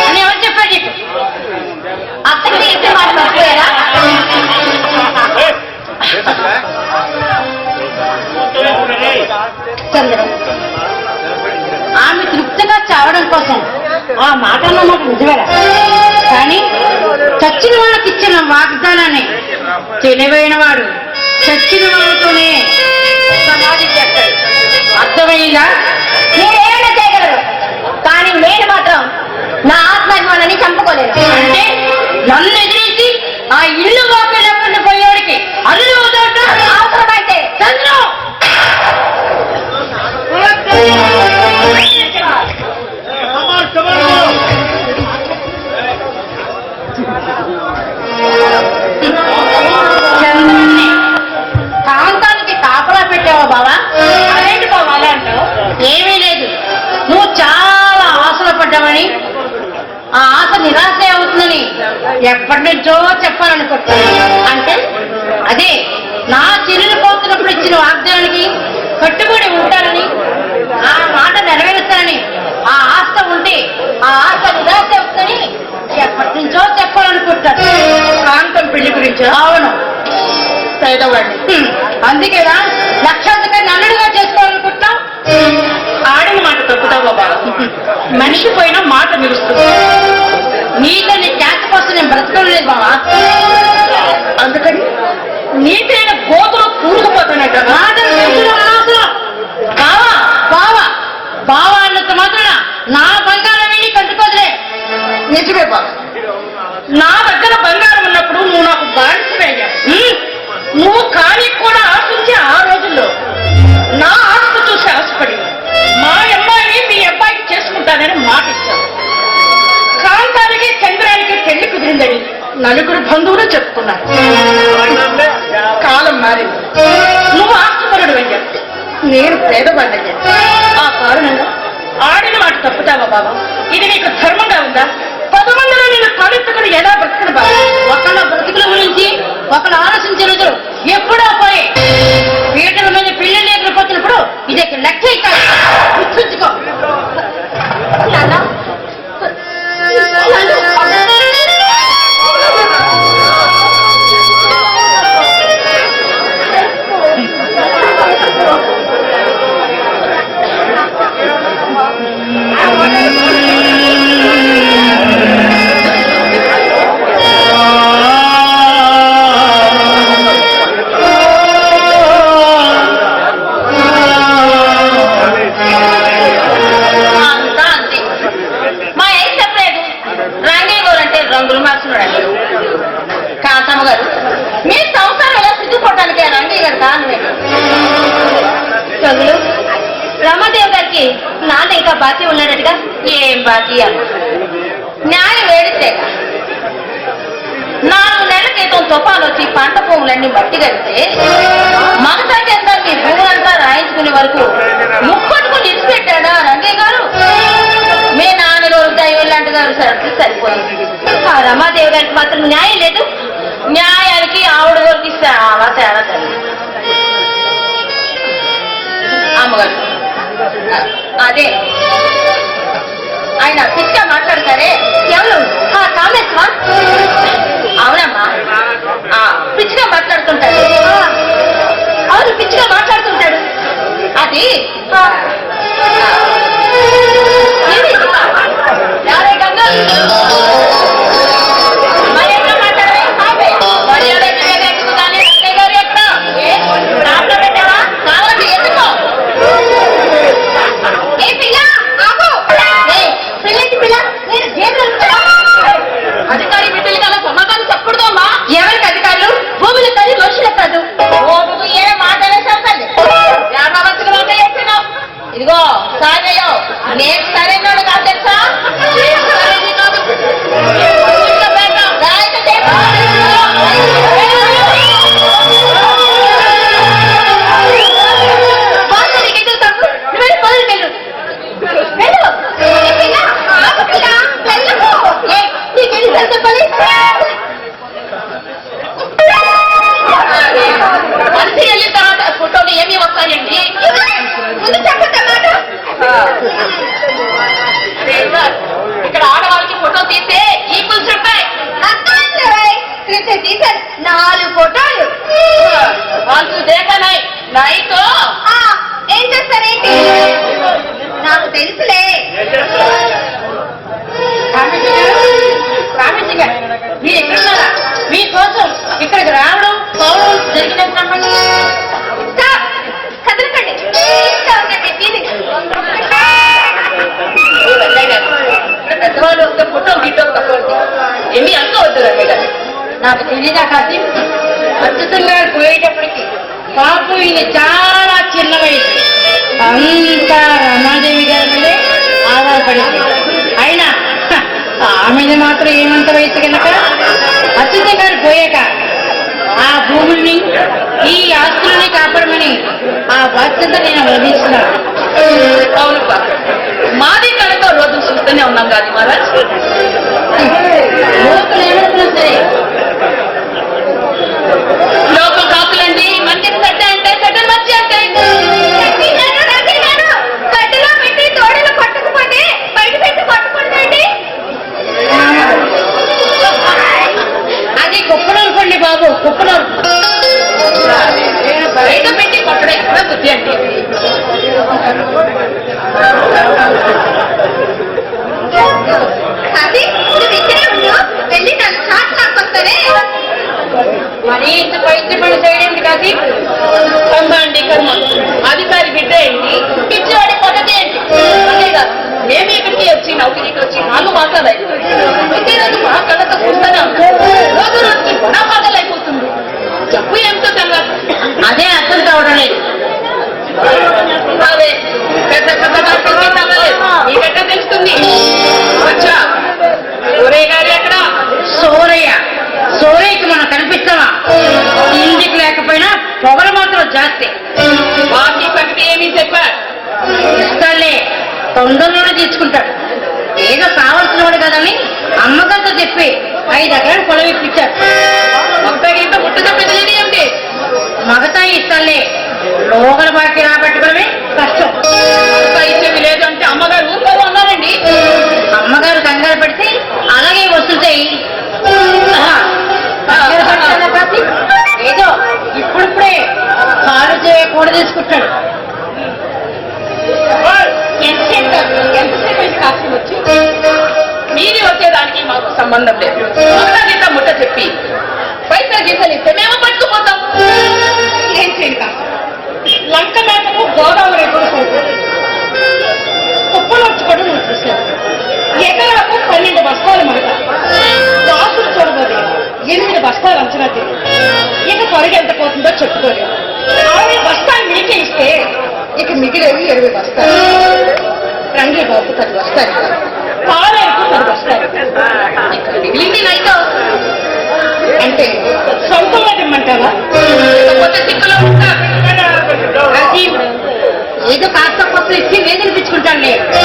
అని ఎవరు చెప్పారు నీకు? అత్తకి ఇద్దరు మాట మర్చిపోయారా చంద్రం ఆమె తృప్తిగా చావడం కోసం ఆ మాటల్లో మాకు నిజమేరా? కానీ చచ్చిన వాళ్ళకి ఇచ్చిన వాగ్దానాన్ని తెలివైన వాడు చచ్చిన వాళ్ళతోనే సమాధి చేస్తాడు. మీరేమైనా చేయగలరు? కానీ నేను మాత్రం నా ఆత్మాభిమానాన్ని చంపుకోలేను అంటే నన్ను ఎదిరించి ఆ ఇల్లు వాపేటప్పుడు పోయేవాడికి అల్లు అవసరమైతే. చంద్రం! కాంతానికి కాపలా పెట్టావా బావా? అదేంటి బావా అలా అంటావు? ఏమీ లేదు. నువ్వు చాలా ఆశలు పడ్డావని ఆ ఆశ నిరాశ అవుతుందని ఎప్పటి నుంచో చెప్పాలనుకుంటున్నాను. అంటే అదే నా చెల్లెలు పోతున్నప్పుడు ఇచ్చిన వాగ్దానానికి కట్టుబడి ఉంటానని ఆ మాట నెరవేరుస్తానని ఆ ఆశ ఉంటే ఆ ఆశ నిరాశ అవుతుందని ఎప్పటి నుంచో చెప్పాలనుకుంటాను కాంతం పెళ్ళి గురించి? అవును. అందుకేనా లక్షాధికారి నన్నుగా మనిషి పోయినా మాట నిలుస్తుంది. నీతో నీ ఖ్యాతి కోసం నేను బ్రతకడం లేదు బావా. అందుకని నీటైన గోతులో కూరుకుపోతానట. బావా బావా బావా అన్నంత మాత్రాన నా బంగారం వెళ్ళి కంటుకోదులే నిజమే బావా. నా దగ్గర బంగారం నలుగురు బంధువులు చెప్పుకున్నారు. కాలం మారింది. నువ్వు ఆస్తుపరుడు అయ్యా నేను పేదవాడినయ్యా. ఆ కారణంగా ఆడిన మాట తప్పుతావా బాబా? ఇది నీకు ధర్మంగా ఉందా? పది మందిలో నేను తలెత్తుకుని ఎలా బ్రతకను బాబా? ఒకళ్ళ బ్రతుకుల గురించి ఒకళ్ళు ఆలోచించే రోజులు ఎప్పుడో పోయి పీటల మీద పిల్లలు లేకపోతున్నప్పుడు ఇది లెక్క కాదు. బాకీ ఉన్నాడటగా ఏం బాకీ న్యాయం వేడితే నాలుగు నెలల క్రితం తుఫాను వచ్చి పంట భూములన్నీ మట్టి కడితే మగతా కింద మీ భూములంతా రాయించుకునే వరకు ముప్పట్టుకుని ఇచ్చిపెట్టాడా రంగయ్య గారు? మీ నాన్నగారు దైవం లాంటి గారు సరికి సరిపోయింది. ఆ రమాదేవి గారికి మాత్రం న్యాయం లేదు. న్యాయానికి ఆవిడ వరకు అలా తేడా తల్లి? అమ్మగారు అదే అవునమ్మా. పిచ్చిగా మాట్లాడుతుంటాడు. అవును పిచ్చిగా మాట్లాడుతుంటాడు. అది ఆ, ఎవరే ముందు చెప్పండి మాట దేవా, తీసే ఈ పులుసు రూపాయి తీసారు నాలుగు ఫోటోలు. వాళ్ళు దేకనాయి నైతో ఏం చేస్తారేంటి? నాకు తెలుసులే. మీరు ఎక్కడున్నారా? మీకోసం ఇక్కడికి రావడం పోవడం జరిగినట్టు స్టాప్ పెద్దవాళ్ళు వస్తే ఫోటో గిట్టో తక్కువ ఏమీ అనుకోవద్దు రమ్య గారు నాకు తెలీదా కాసి అద్భుతం గారు పోయేటప్పటికి పాపం ఈయన చాలా చిన్న వయసు అంతా రమాదేవి గారి మీదే ఆధారపడింది. అయినా ఆమెది మాత్రం ఏమంత వయసు కనుక అచ్యుతం గారు పోయాక ఆ భూముల్ని ఈ ఆస్తుల్ని కాపాడమని ఆ బాధ్యత నేను వహిస్తున్నాను అవును మాది కనుక రోజు చూస్తూనే ఉన్నాం కాదు మహారాజ్ లోపల ఏమనుకున్నా సరే మరి ఇంత పైత్య పని చేయడం కాదు కర్మ. అండి కర్మ అధికారి బిడ్డ ఏంటి? పిచ్చివాడి పద్ధతి ఏంటి? కాదు మేము ఇక్కడికి వచ్చి నౌకరీకి వచ్చి నాలుగు మాసాలు అయిపోయింది ప్రతిరోజు మా కళ్ళతో చూస్తూనే పొగలు మాత్రం జాస్తి. బాకీ పక్కన ఏమీ చెప్పారు? ఇస్తాలే తొందరలోనే తీసుకుంటాడు ఏదో కావాల్సిన వాడు కదని అమ్మగారితో చెప్పి ఐదు ఎకరాలు పొలం ఇప్పించారు మొత్తం ఇంత పుట్టుక చెప్పేది ఏమిటి? మగతాయి ఇస్తాలే లోగల బాకీ రాబట్టి సంబంధం లేదు. గీత ముట్ట చెప్పి. పైసా గీతలు ఇస్తే మేము పట్టుకుపోతాం. ఏం చేయండి లంక మేటకు గోదావరి ఎప్పుడు సరిపోతుంది కుప్పలు వచ్చుకోవడం నువ్వు చూసావు. ఎకరాకు పన్నెండు బస్తాలు మడత. రాసులు చూడబోదు ఎనిమిది బస్తాలు అంచనా తెలియదు ఇక త్వరగా ఎంత పోతుందో చెప్పుకోలేదు. అరవై బస్తాలు మీకే ఇస్తే ఇక మిగిలేవి ఇరవై బస్తాలు. రండి బాబు పది బస్తాలు. పాలేరుకు పది బస్తాలు ఇక్కడ మిగిలింది నైతో అంటే సొంతంగా ఇమ్మంటారా ఏదో కాస్త కొత్త ఇచ్చి వేదనిపించుకుంటానులే నేను